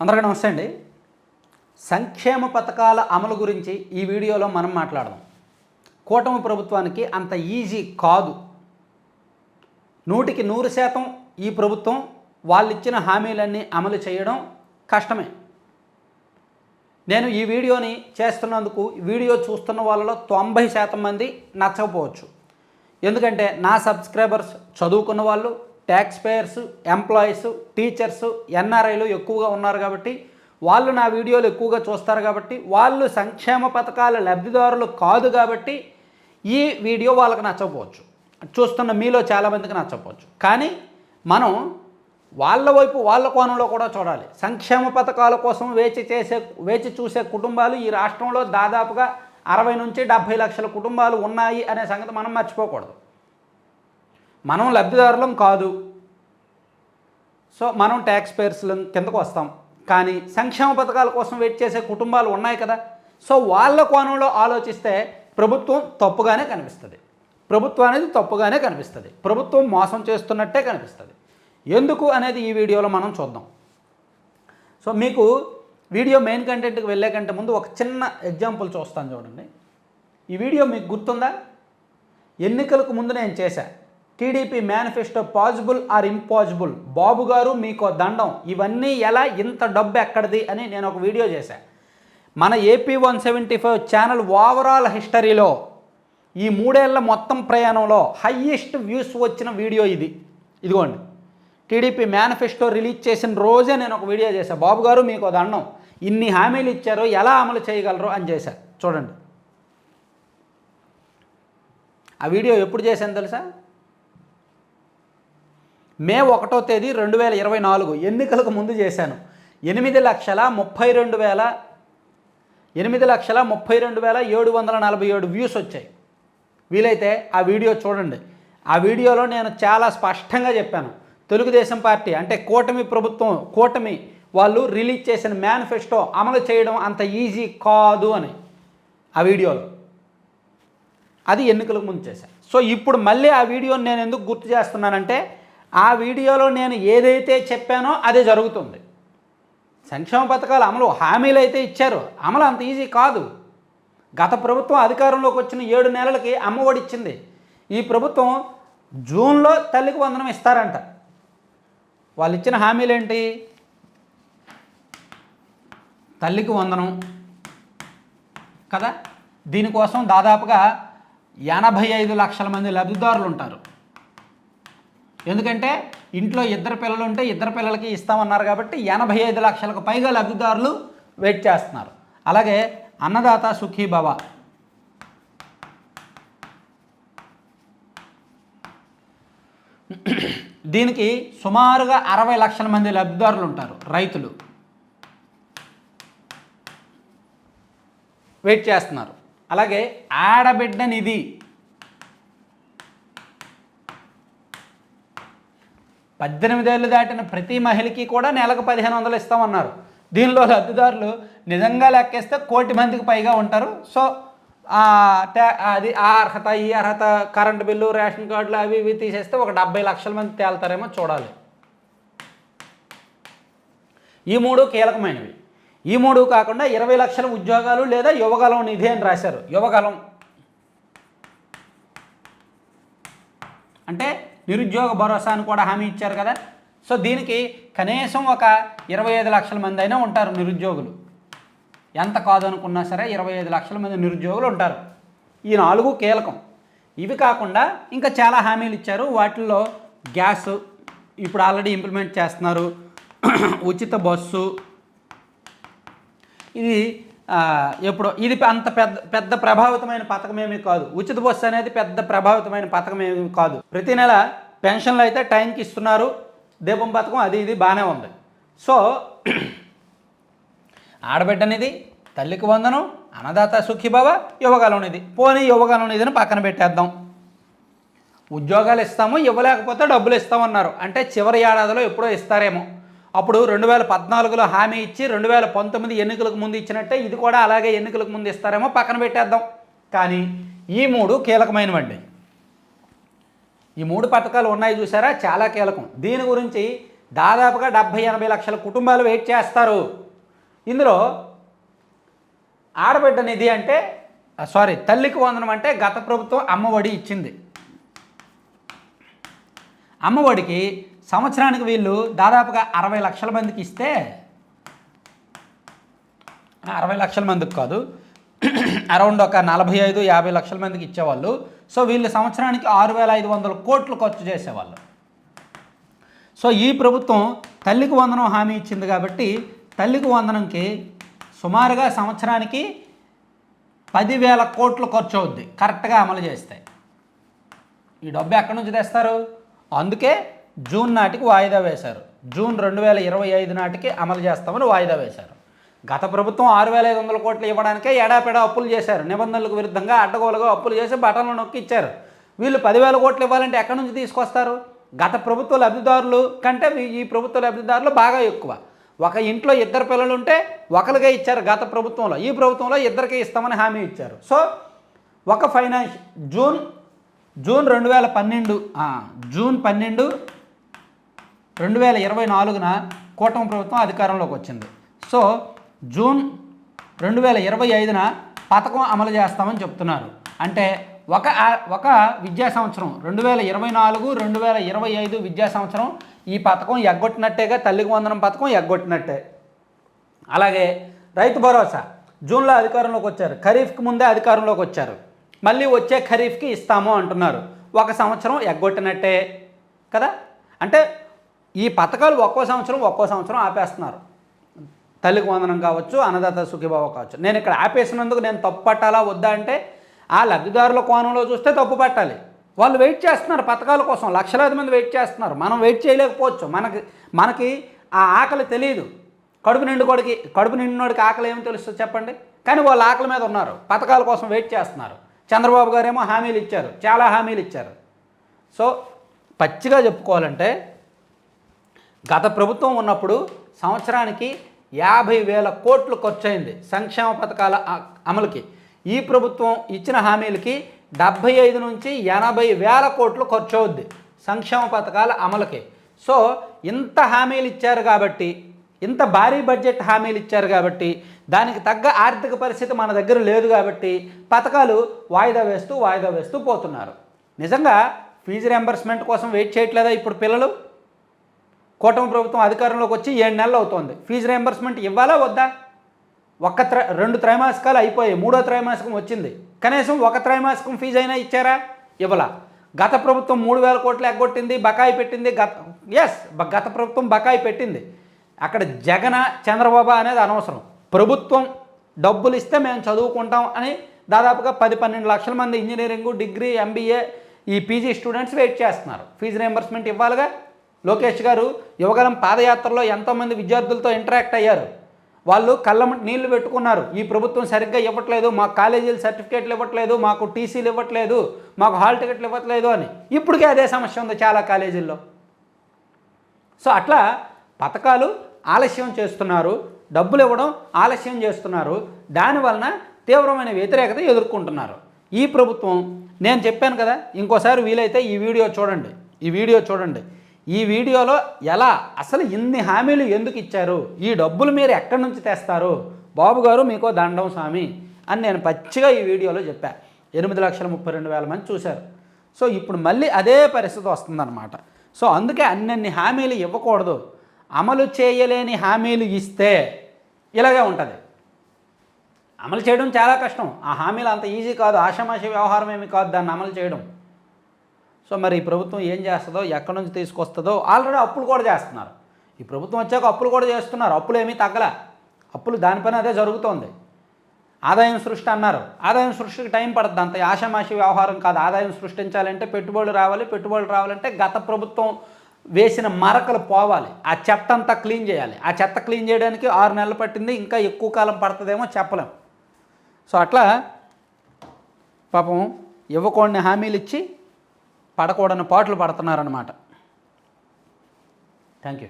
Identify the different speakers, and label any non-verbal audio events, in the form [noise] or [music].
Speaker 1: అందరికీ నమస్తే అండి. సంక్షేమ పథకాల అమలు గురించి ఈ వీడియోలో మనం మాట్లాడదాం. కూటమి ప్రభుత్వానికి అంత ఈజీ కాదు. నూటికి నూరు శాతం ఈ ప్రభుత్వం వాళ్ళు ఇచ్చిన హామీలన్నీ అమలు చేయడం కష్టమే. నేను ఈ వీడియోని చేస్తున్నందుకు వీడియో చూస్తున్న వాళ్ళలో తొంభై శాతం మంది నచ్చకపోవచ్చు. ఎందుకంటే నా సబ్స్క్రైబర్స్ చదువుకున్న వాళ్ళు ట్యాక్స్ పేయర్స్ ఎంప్లాయీస్ టీచర్స్ ఎన్ఆర్ఐలు ఎక్కువగా ఉన్నారు కాబట్టి వాళ్ళు నా వీడియోలు ఎక్కువగా చూస్తారు కాబట్టి వాళ్ళు సంక్షేమ పథకాల లబ్ధిదారులు కాదు కాబట్టి ఈ వీడియో వాళ్ళకి నచ్చకపోవచ్చు. చూస్తున్న మీలో చాలామందికి నచ్చకపోవచ్చు. కానీ మనం వాళ్ళ వైపు వాళ్ళ కోణంలో కూడా చూడాలి. సంక్షేమ పథకాల కోసం వేచి చేసే వేచి చూసే కుటుంబాలు ఈ రాష్ట్రంలో దాదాపుగా అరవై నుంచి డెబ్భై లక్షల కుటుంబాలు ఉన్నాయి అనే సంగతి మనం మర్చిపోకూడదు. మనం లబ్ధిదారులం కాదు. సో మనం ట్యాక్స్ పేయర్స్ల కిందకు వస్తాం. కానీ సంక్షేమ పథకాల కోసం వెయిట్ చేసే కుటుంబాలు ఉన్నాయి కదా. సో వాళ్ళ కోణంలో ఆలోచిస్తే ప్రభుత్వం తప్పుగానే కనిపిస్తుంది. ప్రభుత్వం అనేది తప్పుగానే కనిపిస్తుంది. ప్రభుత్వం మోసం చేస్తున్నట్టే కనిపిస్తుంది. ఎందుకు అనేది ఈ వీడియోలో మనం చూద్దాం. సో మీకు వీడియో మెయిన్ కంటెంట్కి వెళ్ళే కంటే ముందు ఒక చిన్న ఎగ్జాంపుల్ చూస్తాను చూడండి. ఈ వీడియో మీకు గుర్తుందా? ఎన్నికలకు ముందు నేను చేశా. TDP manifesto possible or impossible? Babu గారు మీకు దండం. ఇవన్నీ ఎలా ఇంత డబ్బు ఎక్కడిది అని నేను ఒక వీడియో చేశాను మన AP one seventy five channel overall హిస్టరీలో ఈ మూడేళ్ళ మొత్తం ప్రయాణంలో హయ్యెస్ట్ వ్యూస్ వచ్చిన వీడియో ఇది. ఇదిగోండి. టీడీపీ మేనిఫెస్టో రిలీజ్ చేసిన రోజే నేను ఒక వీడియో చేశాను బాబు గారు మీకు దండం. ఇన్ని హామీలు ఇచ్చారో ఎలా అమలు చేయగలరు అని చేశా. చూడండి. ఆ వీడియో ఎప్పుడు చేశాను తెలుసా? మే ఒకటో తేదీ రెండు వేల ఇరవై నాలుగు ఎన్నికలకు ముందు చేశాను. ఎనిమిది లక్షల ముప్పై రెండు వేల ఎనిమిది లక్షల ముప్పై రెండు వేల ఏడు వందల నలభై ఏడు వ్యూస్ వచ్చాయి. వీలైతే ఆ వీడియో చూడండి. ఆ వీడియోలో నేను చాలా స్పష్టంగా చెప్పాను. తెలుగుదేశం పార్టీ అంటే కూటమి ప్రభుత్వం కూటమి వాళ్ళు రిలీజ్ చేసిన మేనిఫెస్టో అమలు చేయడం అంత ఈజీ కాదు అని ఆ వీడియోలో. అది ఎన్నికలకు ముందు చేశాను సో ఇప్పుడు మళ్ళీ ఆ వీడియోని నేను ఎందుకు గుర్తు చేస్తున్నానంటే ఆ వీడియోలో నేను ఏదైతే చెప్పానో అదే జరుగుతుంది. సంక్షేమ పథకాలు అమలు హామీలు అయితే ఇచ్చారు. అమలు అంత ఈజీ కాదు. గత ప్రభుత్వం అధికారంలోకి వచ్చిన ఏడు నెలలకి అమ్మఒడి ఇచ్చింది ఈ ప్రభుత్వం జూన్లో తల్లికి వందనం ఇస్తారంట. వాళ్ళు ఇచ్చిన హామీలు ఏంటి తల్లికి వందనం కదా? దీనికోసం దాదాపుగా ఎనభై ఐదు లక్షల మంది లబ్ధిదారులు ఉంటారు ఎందుకంటే ఇంట్లో ఇద్దరు పిల్లలు ఉంటే ఇద్దరు పిల్లలకి ఇస్తామన్నారు కాబట్టి ఎనభై ఐదు లక్షలకు పైగా లబ్ధిదారులు వెయిట్ చేస్తున్నారు. అలాగే అన్నదాత సుఖీభవ దీనికి సుమారుగా అరవై లక్షల మంది లబ్ధిదారులు ఉంటారు రైతులు. వెయిట్ చేస్తున్నారు. అలాగే ఆడబిడ్డ నిధి. పద్దెనిమిదేళ్ళు దాటిన ప్రతి మహిళకి కూడా నెలకు పదిహేను వందలు ఇస్తామన్నారు. దీనిలో లబ్ధిదారులు నిజంగా లెక్కేస్తే కోటి మందికి పైగా ఉంటారు. సో అది ఆ అర్హత ఈ అర్హత కరెంటు బిల్లు రేషన్ కార్డులు అవి ఇవి తీసేస్తే ఒక డెబ్బై లక్షల మంది తేలుతారేమో చూడాలి. ఈ మూడు కీలకమైనవి. ఈ మూడు కాకుండా ఇరవై లక్షల ఉద్యోగాలు లేదా యువగలం నిధి అని రాశారు. యువగలం అంటే నిరుద్యోగ భరోసా అని కూడా హామీ ఇచ్చారు కదా. సో దీనికి కనీసం ఒక ఇరవై ఐదు లక్షల మంది అయినా ఉంటారు నిరుద్యోగులు. ఎంత కాదనుకున్నా సరే ఇరవై ఐదు లక్షల మంది నిరుద్యోగులు ఉంటారు. ఈ నాలుగు కీలకం. ఇవి కాకుండా ఇంకా చాలా హామీలు ఇచ్చారు. వాటిల్లో గ్యాస్ ఇప్పుడు ఆల్రెడీ ఇంప్లిమెంట్ చేస్తున్నారు. ఉచిత బస్సు. ఇది ఇప్పుడు ఇది అంత పెద్ద పెద్ద ప్రభావితమైన పథకమేమీ కాదు. ఉచిత బస్సు అనేది పెద్ద ప్రభావితమైన పథకం ఏమీ కాదు. ప్రతి నెల పెన్షన్లు అయితే టైంకి ఇస్తున్నారు. దీపం పథకం అది ఇది బాగానే ఉంది. సో [clears throat] ఆడబిడ్డనిది తల్లికి వందనం అన్నదాత సుఖీభవ యువగలం నిధి. పోనీ యువగలం నిధిని పక్కన పెట్టేద్దాం. ఉద్యోగాలు ఇస్తాము ఇవ్వలేకపోతే డబ్బులు ఇస్తామన్నారు. అంటే చివరి ఏడాదిలో ఎప్పుడో ఇస్తారేమో. అప్పుడు రెండు వేల పద్నాలుగులో హామీ ఇచ్చి రెండు వేల పంతొమ్మిది ఎన్నికలకు ముందు ఇచ్చినట్టే ఇది కూడా అలాగే ఎన్నికలకు ముందు ఇస్తారేమో పక్కన పెట్టేద్దాం. కానీ ఈ మూడు కీలకమైనవండి. ఈ మూడు పథకాలు ఉన్నాయి చూసారా? చాలా కీలకం. దీని గురించి దాదాపుగా డెబ్భై ఎనభై లక్షల కుటుంబాలు వెయిట్ చేస్తారు. ఇందులో ఆడబిడ్డ నిధి అంటే సారీ తల్లికి వందనం అంటే గత ప్రభుత్వం అమ్మఒడి ఇచ్చింది. అమ్మఒడికి సంవత్సరానికి వీళ్ళు దాదాపుగా అరవై లక్షల మందికి ఇస్తే అరవై లక్షల మందికి కాదు అరౌండ్ ఒక నలభై ఐదు యాభై లక్షల మందికి ఇచ్చేవాళ్ళు. సో వీళ్ళు సంవత్సరానికి ఆరు వేల ఐదు వందల కోట్లు ఖర్చు చేసేవాళ్ళు. సో ఈ ప్రభుత్వం తల్లికి వందనం హామీ ఇచ్చింది కాబట్టి తల్లికి వందనంకి సుమారుగా సంవత్సరానికి పదివేల కోట్లు ఖర్చు అవుద్ది. కరెక్ట్గా అమలు చేస్తే. ఈ డబ్బు ఎక్కడి నుంచి తెస్తారు? అందుకే జూన్ నాటికి వాయిదా వేశారు. జూన్ రెండు వేల ఇరవై ఐదు నాటికి అమలు చేస్తామని వాయిదా వేశారు. గత ప్రభుత్వం ఆరు వేల ఐదు వందల కోట్లు ఇవ్వడానికే ఏడాపెడా అప్పులు చేశారు. నిబంధనలకు విరుద్ధంగా అడ్డగోలుగా అప్పులు చేసి బటన్లు నొక్కి ఇచ్చారు. వీళ్ళు పదివేల కోట్లు ఇవ్వాలంటే ఎక్కడి నుంచి తీసుకొస్తారు? గత ప్రభుత్వ లబ్ధిదారులు కంటే ఈ- ప్రభుత్వ లబ్ధిదారులు బాగా ఎక్కువ. ఒక ఇంట్లో ఇద్దరు పిల్లలు ఉంటే ఒకరికే ఇచ్చారు గత ప్రభుత్వంలో. ఈ ప్రభుత్వంలో ఇద్దరికే ఇస్తామని హామీ ఇచ్చారు. సో ఒక ఫైనాన్స్ జూన్ జూన్ రెండు వేల పన్నెండు జూన్ పన్నెండు రెండు వేల ఇరవై నాలుగున కూటమి ప్రభుత్వం అధికారంలోకి వచ్చింది. సో జూన్ రెండు వేల ఇరవై ఐదున పథకం అమలు చేస్తామని చెప్తున్నారు. అంటే ఒక ఒక విద్యా సంవత్సరం రెండు వేల ఇరవై నాలుగు రెండు వేల ఇరవై ఐదు విద్యా సంవత్సరం ఈ పథకం ఎగ్గొట్టినట్టేగా తల్లికి వందనం పథకం ఎగ్గొట్టినట్టే. అలాగే రైతు భరోసా జూన్లో అధికారంలోకి వచ్చారు. ఖరీఫ్కి ముందే అధికారంలోకి వచ్చారు. మళ్ళీ వచ్చే ఖరీఫ్కి ఇస్తాము అంటున్నారు. ఒక సంవత్సరం ఎగ్గొట్టినట్టే కదా? అంటే ఈ పథకాలు ఒక్కో సంవత్సరం ఒక్కో సంవత్సరం ఆపేస్తున్నారు. తల్లికి వందనం కావచ్చు అన్నదాత సుఖీభావ కావచ్చు. నేను ఇక్కడ ఆపేసినందుకు నేను తప్పు పట్టాలా వద్దా అంటే ఆ లబ్ధిదారుల కోణంలో చూస్తే తప్పు పట్టాలి. వాళ్ళు వెయిట్ చేస్తున్నారు పథకాల కోసం లక్షలాది మంది వెయిట్ చేస్తున్నారు. మనం వెయిట్ చేయలేకపోవచ్చు. మనకి మనకి ఆ ఆకలి తెలియదు కడుపు నిండుకోడికి కడుపు నిండినోడికి ఆకలి ఏమో తెలుస్తుంది చెప్పండి? కానీ వాళ్ళు ఆకలి మీద ఉన్నారు. పథకాల కోసం వెయిట్ చేస్తున్నారు. చంద్రబాబు గారేమో హామీలు ఇచ్చారు. చాలా హామీలు ఇచ్చారు. సో పచ్చిగా చెప్పుకోవాలంటే గత ప్రభుత్వం ఉన్నప్పుడు సంవత్సరానికి యాభై వేల కోట్లు ఖర్చయింది సంక్షేమ పథకాల అమలుకి. ఈ ప్రభుత్వం ఇచ్చిన హామీలకి డెబ్భై ఐదు నుంచి ఎనభై వేల కోట్లు ఖర్చు అవుద్ది సంక్షేమ పథకాల అమలుకి. సో ఇంత హామీలు ఇచ్చారు కాబట్టి ఇంత భారీ బడ్జెట్ హామీలు ఇచ్చారు కాబట్టి దానికి తగ్గ ఆర్థిక పరిస్థితి మన దగ్గర లేదు కాబట్టి పథకాలు వాయిదా వేస్తూ వాయిదా వేస్తూ పోతున్నారు. నిజంగా ఫీజు రియంబర్స్మెంట్ కోసం వెయిట్ చేయట్లేదా ఇప్పుడు పిల్లలు? కూటమి ప్రభుత్వం అధికారంలోకి వచ్చి ఏడు నెలలు అవుతోంది. ఫీజు రియంబర్స్మెంట్ ఇవ్వాలా వద్దా? ఒక్క త్ర రెండు త్రైమాసికాలు అయిపోయాయి. మూడో త్రైమాసికం వచ్చింది. కనీసం ఒక త్రైమాసికం ఫీజు అయినా ఇచ్చారా? ఇవ్వలా. గత ప్రభుత్వం మూడు వేల కోట్లు ఎగ్గొట్టింది బకాయి పెట్టింది గత ఎస్ గత ప్రభుత్వం బకాయి పెట్టింది. అక్కడ జగన చంద్రబాబు అనేది అనవసరం. ప్రభుత్వం డబ్బులు ఇస్తే మేము చదువుకుంటాం అని దాదాపుగా పది పన్నెండు లక్షల మంది ఇంజనీరింగ్ డిగ్రీ ఎంబీఏ ఈ పీజీ స్టూడెంట్స్ వెయిట్ చేస్తున్నారు. ఫీజు రియంబర్స్మెంట్ ఇవ్వాలిగా. లోకేష్ గారు యువగలం పాదయాత్రలో ఎంతోమంది విద్యార్థులతో ఇంటరాక్ట్ అయ్యారు. వాళ్ళు కళ్ళ నీళ్ళు పెట్టుకున్నారు. ఈ ప్రభుత్వం సరిగ్గా ఇవ్వట్లేదు. మా కాలేజీలు సర్టిఫికేట్లు ఇవ్వట్లేదు. మాకు టీసీలు ఇవ్వట్లేదు. మాకు హాల్ టికెట్లు ఇవ్వట్లేదు అని. ఇప్పటికే అదే సమస్య ఉంది చాలా కాలేజీల్లో. సో అట్లా పథకాలు ఆలస్యం చేస్తున్నారు. డబ్బులు ఇవ్వడం ఆలస్యం చేస్తున్నారు. దానివలన తీవ్రమైన వ్యతిరేకత ఎదుర్కొంటున్నారు. ఈ ప్రభుత్వం నేను చెప్పాను కదా ఇంకోసారి వీలైతే ఈ వీడియో చూడండి. ఈ వీడియో చూడండి. ఈ వీడియోలో ఎలా అసలు ఇన్ని హామీలు ఎందుకు ఇచ్చారు? ఈ డబ్బులు మీరు ఎక్కడి నుంచి తెస్తారు? బాబు గారు మీకో దండం స్వామి అని నేను పచ్చిగా ఈ వీడియోలో చెప్పా. ఎనిమిది లక్షల ముప్పై రెండు వేల మంది చూశారు. సో ఇప్పుడు మళ్ళీ అదే పరిస్థితి వస్తుందన్నమాట. సో అందుకే అన్నన్ని హామీలు ఇవ్వకూడదు. అమలు చేయలేని హామీలు ఇస్తే ఇలాగే ఉంటుంది. అమలు చేయడం చాలా కష్టం. ఆ హామీలు అంత ఈజీ కాదు. ఆషామాషి వ్యవహారం ఏమి కాదు దాన్ని అమలు చేయడం. సో మరి ఈ ప్రభుత్వం ఏం చేస్తుందో ఎక్కడి నుంచి తీసుకొస్తుందో ఆల్రెడీ అప్పులు కూడా చేస్తున్నారు. ఈ ప్రభుత్వం వచ్చాక అప్పులు కూడా చేస్తున్నారు. అప్పులు ఏమీ తగ్గల. అప్పులు దానిపైన అదే జరుగుతోంది. ఆదాయం సృష్టి అన్నారు. ఆదాయం సృష్టికి టైం పడుతుంది. అంత ఆషామాషి వ్యవహారం కాదు. ఆదాయం సృష్టించాలంటే పెట్టుబడులు రావాలి పెట్టుబడులు రావాలంటే గత ప్రభుత్వం వేసిన మరకలు పోవాలి. ఆ చెత్త అంతా క్లీన్ చేయాలి. ఆ చెత్త క్లీన్ చేయడానికి ఆరు నెలలు పట్టింది. ఇంకా ఎక్కువ కాలం పడుతుందేమో చెప్పలేం. సో అట్లా పాపం ఇవ్వకూడని హామీలు ఇచ్చి పడకూడని పాటలు పడుతున్నారన్నమాట. Thank you